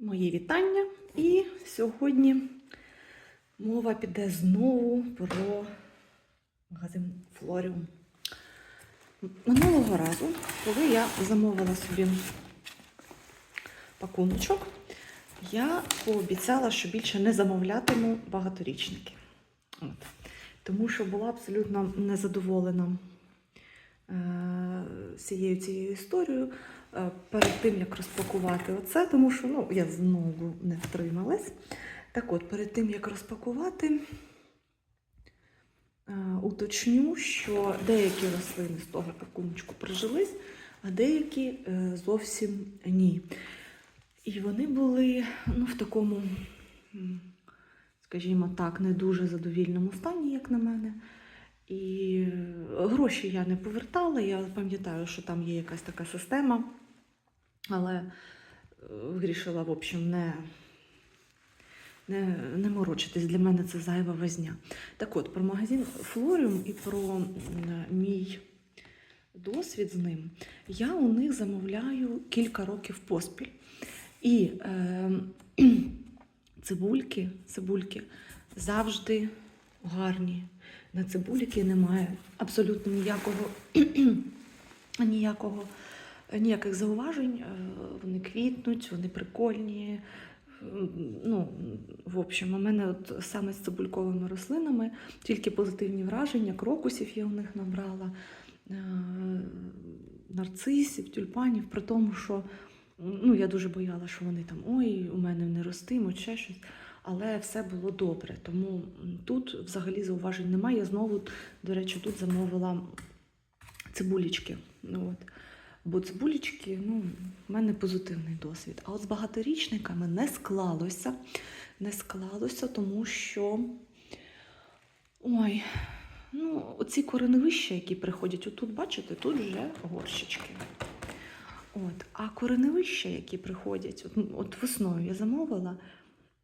Мої вітання. І сьогодні мова піде знову про магазин Флоріум. Минулого разу, коли я замовила собі пакуночок, я пообіцяла, що більше не замовлятиму багаторічники. От. Тому що була абсолютно незадоволена е, всією цією історією е, перед тим, як розпакувати оце, тому що ну, я знову не втрималась. Так от, перед тим, як розпакувати, е, уточню, що деякі рослини з того пакуночку прижились, а деякі е, зовсім ні. І вони були ну, в такому, скажімо так, не дуже задовільному стані, як на мене. І е, гроші я не повертала. Я пам'ятаю, що там є якась така система, але е, вирішила, в общем, не, не, не морочитись. Для мене це зайва возня. Так от, про магазин Флоріум і про мій досвід з ним. Я у них замовляю кілька років поспіль. І е, цибульки, цибульки завжди гарні. На цибульки немає абсолютно ніякого, ніякого, ніяких зауважень. Е, Вони квітнуть, вони прикольні. М, Ну, в общем, у мене от саме з цибульковими рослинами тільки позитивні враження. Крокусів я у них набрала, е, нарцисів, тюльпанів, при тому, що ну, я дуже боялася, що вони там ой, у мене не ростимуть, ще щось. Але все було добре. Тому тут взагалі зауважень немає. Я знову, до речі, тут замовила цибулічки. Ну, от. Бо цибулічки, ну, в мене позитивний досвід. А от з багаторічниками не склалося. Не склалося, тому що. Ой, ну, оці кореневища, які приходять, отут, бачите, тут вже горщички. От. А кореневища, які приходять, от, от весною я замовила.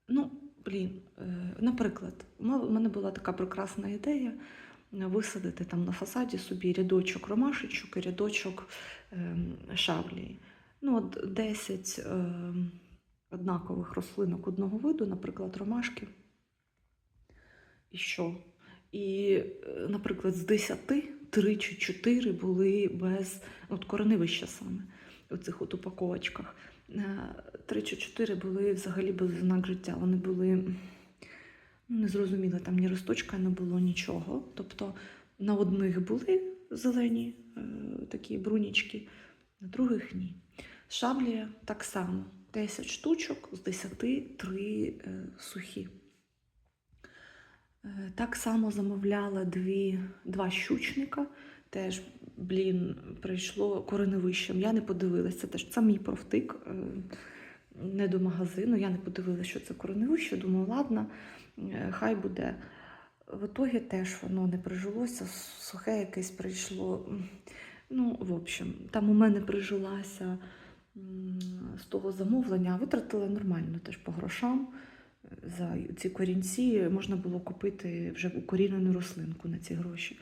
Ну, блін, е, наприклад, у мене була така прекрасна ідея е, висадити там на фасаді собі рядочок ромашечок і рядочок ем, шавлії. Ну, от 10 ем, однакових рослинок одного виду, наприклад, ромашки. І що? І, е, наприклад, з 10 3 чи 4 були без от кореневища саме у цих от упаковочках. Е, Три чи чотири були взагалі без знак життя. Вони були ну, не там ні росточка не було нічого. Тобто на одних були зелені е, такі брунічки, на других ні. Шаблія так само. 10 штучок, з 10 3 е, сухі. Е, Так само замовляла дві, два щучника. Теж, блін, прийшло кореневищем. Я не подивилася. Це теж це мій профтик. е, Не до магазину. Я не подивилася, що це кореневище. Думаю, ладно, е, хай буде. В ітогі теж воно не прижилося, сухе якесь прийшло. Ну, в общем, там у мене прижилася з того замовлення, витратила нормально теж по грошам. За ці корінці можна було купити вже укорінену рослинку на ці гроші.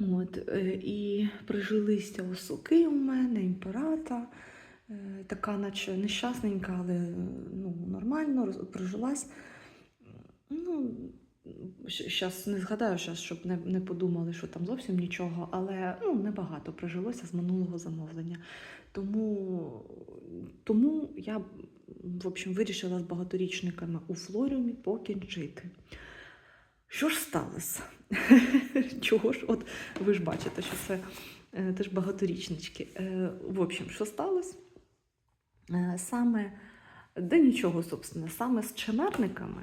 От, е, і прижилися осоки у мене, імперата, е, така, наче нещасненька, але ну, нормально, прижилась. Ну, зараз не згадаю, щас, щоб не, не подумали, що там зовсім нічого, але ну, небагато прижилося з минулого замовлення. Тому, тому я в общем, вирішила з багаторічниками у флоріумі покінчити. Що ж сталося? Чого ж? От ви ж бачите, що це е, теж багаторічнички. Е, в общем, що сталося? Е, саме, де нічого, собственно, саме з чемерниками.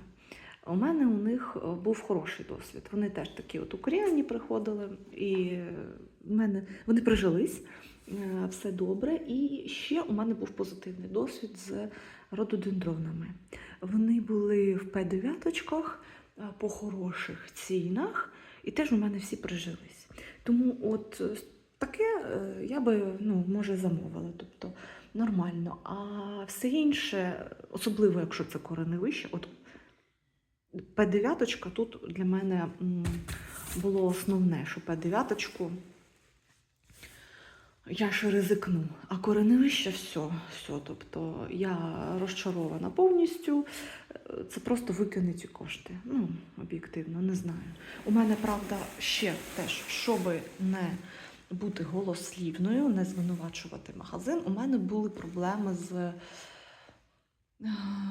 У мене у них був хороший досвід. Вони теж такі от укорінені приходили, і в мене вони прижились, все добре. І ще у мене був позитивний досвід з рододендронами. Вони були в П9 е, по хороших цінах, і теж у мене всі прижились. Тому от е, таке е, я би ну, може замовила. Тобто нормально. А все інше, особливо якщо це кореневище, от П9 тут для мене було основне, що П9 я ще ризикну. А кореневище все, все. Тобто я розчарована повністю. Це просто викине ці кошти. Ну, об'єктивно, не знаю. У мене, правда, ще теж, щоби не бути голослівною, не звинувачувати магазин. У мене були проблеми з е,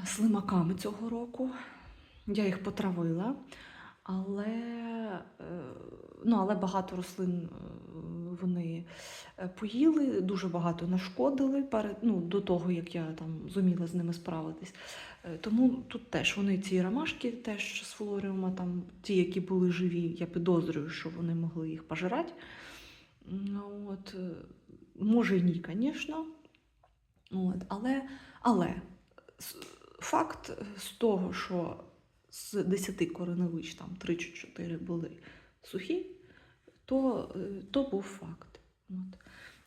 слимаками цього року. Я їх потравила, але, е, ну, але багато рослин е, вони е, поїли, дуже багато нашкодили перед, ну, до того, як я там зуміла з ними справитись. Тому тут теж вони ці ромашки теж з флоріума, там ті, які були живі, я підозрюю, що вони могли їх пожирати. Ну, От, може, ні, звісно. От, але, але факт з того, що з 10 кореневич там 3 чи 4 були сухі, то, е, то був факт. От.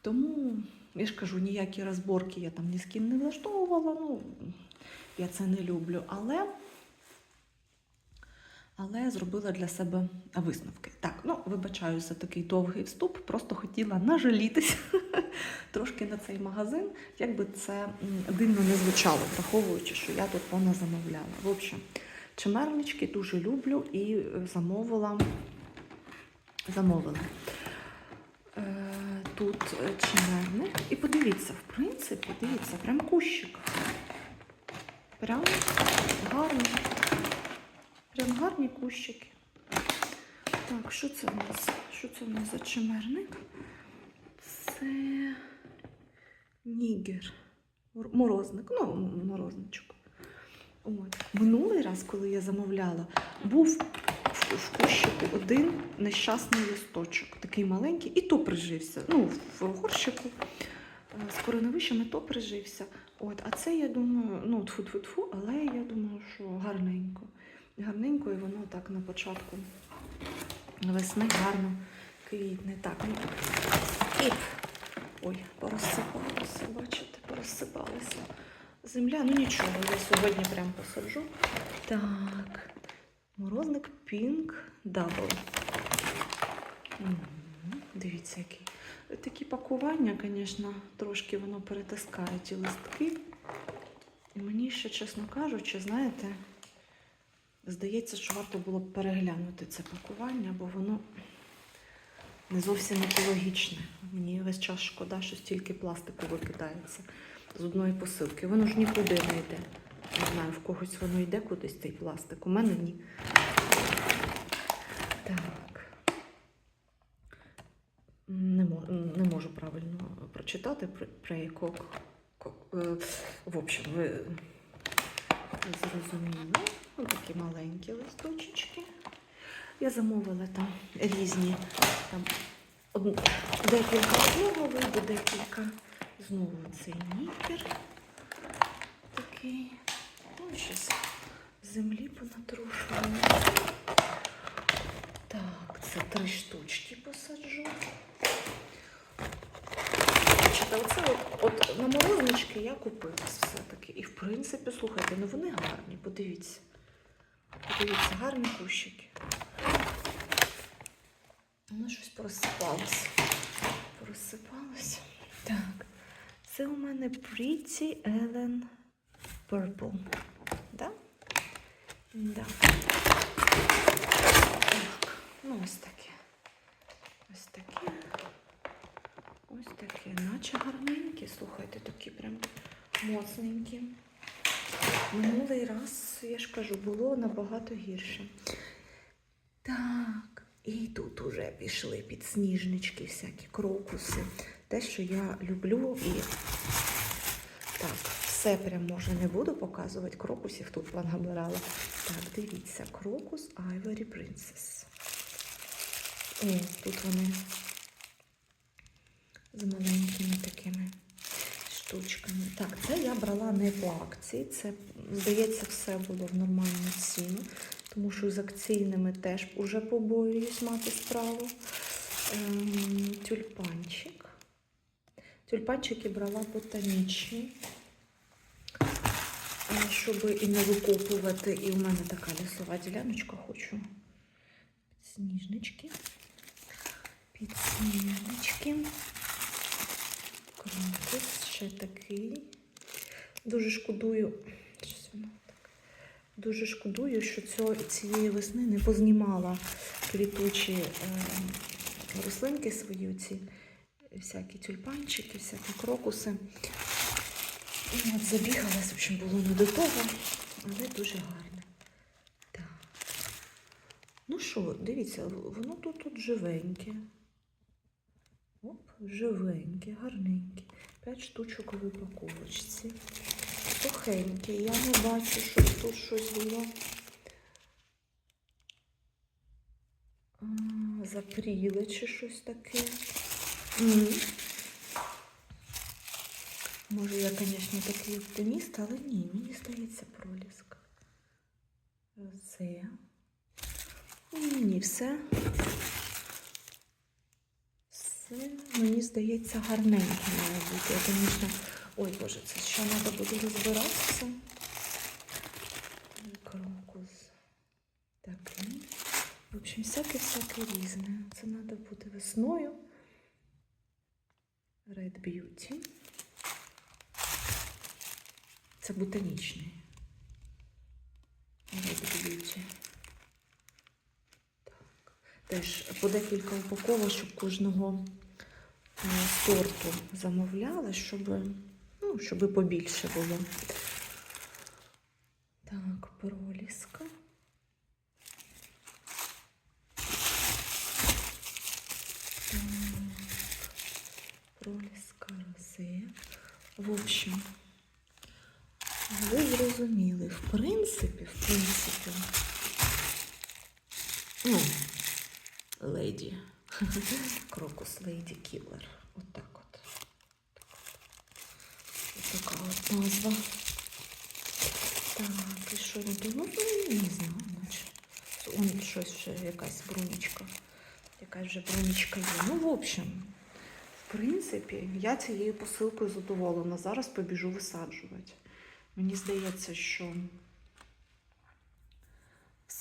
Тому я ж кажу, ніякі розборки я там ні з ким не влаштовувала. Ну, я це не люблю. Але, але зробила для себе висновки. Так, ну вибачаю за такий довгий вступ, просто хотіла нажалітися трошки на цей магазин, як би це дивно не звучало, враховуючи, що я тут вона замовляла. В общем, чимернички дуже люблю і е, замовила. замовила. Е, Тут е, чимерник. І подивіться, в принципі, дивіться, прям кущик. Прям гарний. Прям гарні кущики. Так, що це в нас? Що це в нас за чимерник? Це нігер. Морозник. Ну, морозничок. От. Минулий раз, коли я замовляла, був в, кущику один нещасний листочок, такий маленький, і то прижився. Ну, в горщику е, з кореневищами то прижився. От, а це я думаю, ну тфу-тфу-тфу, але я думаю, що гарненько. Гарненько, і воно так на початку весни гарно квітне. Так, ну і ой, порозсипалося, бачите, порозсипалася земля. Ну нічого, я сьогодні прям посаджу. Так, морозник Pink Double. Дивіться, який. Такі пакування, звісно, трошки воно перетискає ті листки. І мені ще, чесно кажучи, знаєте, здається, що варто було б переглянути це пакування, бо воно не зовсім екологічне. Мені весь час шкода, що стільки пластику викидається з одної посилки. Воно ж нікуди не йде. Не знаю, в когось воно йде кудись цей пластик. У мене ні. Так. Не, мо- не можу правильно прочитати про, якого. е, В общем, ви зрозуміли. Ось такі маленькі листочечки. Я замовила там різні там декілька одного виду, декілька. Знову цей нікер такий. Ну, щось землі понатрушую. Так, це три штучки посаджу. Оце от, от на морознички я купилась все-таки. І в принципі, слухайте, ну вони гарні, подивіться. Подивіться, гарні кущики. Воно щось порозсипалося. Порозсипалося. Так. Це у мене Pretty Ellen Purple. Да? Да. Так. Ну, ось таке. Ось таке. Ось таке. Наче гарненькі. Слухайте, такі прям моцненькі. Минулий раз, я ж кажу, було набагато гірше. Так, і тут уже пішли підсніжнички, всякі крокуси. Те, що я люблю, і так, все прям може не буду показувати. Крокусів тут набирала. Так, дивіться, крокус Ivory Princess. О, тут вони з маленькими такими штучками. Так, це я брала не по акції. Це, здається, все було в нормальну ціну, тому що з акційними теж вже побоююсь мати справу. Ем, тюльпанчик. Тюльпанчики брала ботанічні, е, щоб і не викопувати. І у мене така лісова діляночка хочу. Підсніжнички. Підсніжнички. Крокус, ще такий. Дуже шкодую. Дуже шкодую, що цього, цієї весни не познімала квітучі е, рослинки свої, ці всякі тюльпанчики, всякі крокуси. І от забігалась, в общем, було не до того, але дуже гарне. Так. Ну що, дивіться, воно тут, тут живеньке. Оп, живеньке, гарненьке. П'ять штучок у упаковочці. Сухеньке. Я не бачу, щоб тут щось було. А, Запріле чи щось таке. Може, я, звісно, такий оптиміст, але ні, мені здається проліск. Це. Ні, все. Все, мені здається, гарненьке має бути. Я, звісно, ой, Боже, це ще треба буде розбиратися. Крокус. Такий. В общем, всяке-всяке різне. Це треба буде весною. Red Beauty. Це ботанічний. Red Beauty. Так. Теж по декілька упаковочок кожного е, сорту замовляли, щоб, ну, щоб побільше було. Так, проліска. Так, Проліска рози. В общем, ви зрозуміли, в принципі, в принципі, ну, леді. Крокус Лейді Кілер. От так от. Така от назва. Так, і що не тут? Ну, ну, не знаю, наче. Он щось вже якась брунічка. Якась вже брунічка є. Ну, в общем, в принципі, я цією посилкою задоволена. Зараз побіжу висаджувати. Мені здається, що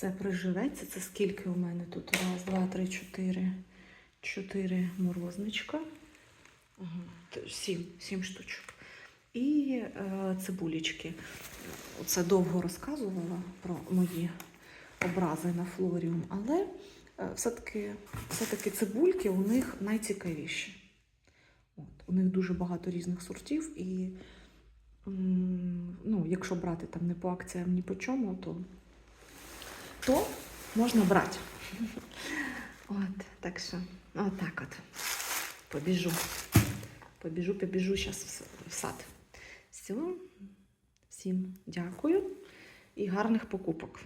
все приживеться. Це скільки у мене тут? Раз, два, три, чотири. Чотири морозничка. Сім, сім штучок. І е, цибулечки. Оце довго розказувала про мої образи на флоріум, але е, все-таки, все-таки цибульки у них найцікавіші. От, у них дуже багато різних сортів, і м, ну, якщо брати там не по акціям, ні по чому, то, то можна брати. От, так що, отак от. Побіжу. Побіжу, побіжу зараз в сад. Все. Всім дякую і гарних покупок.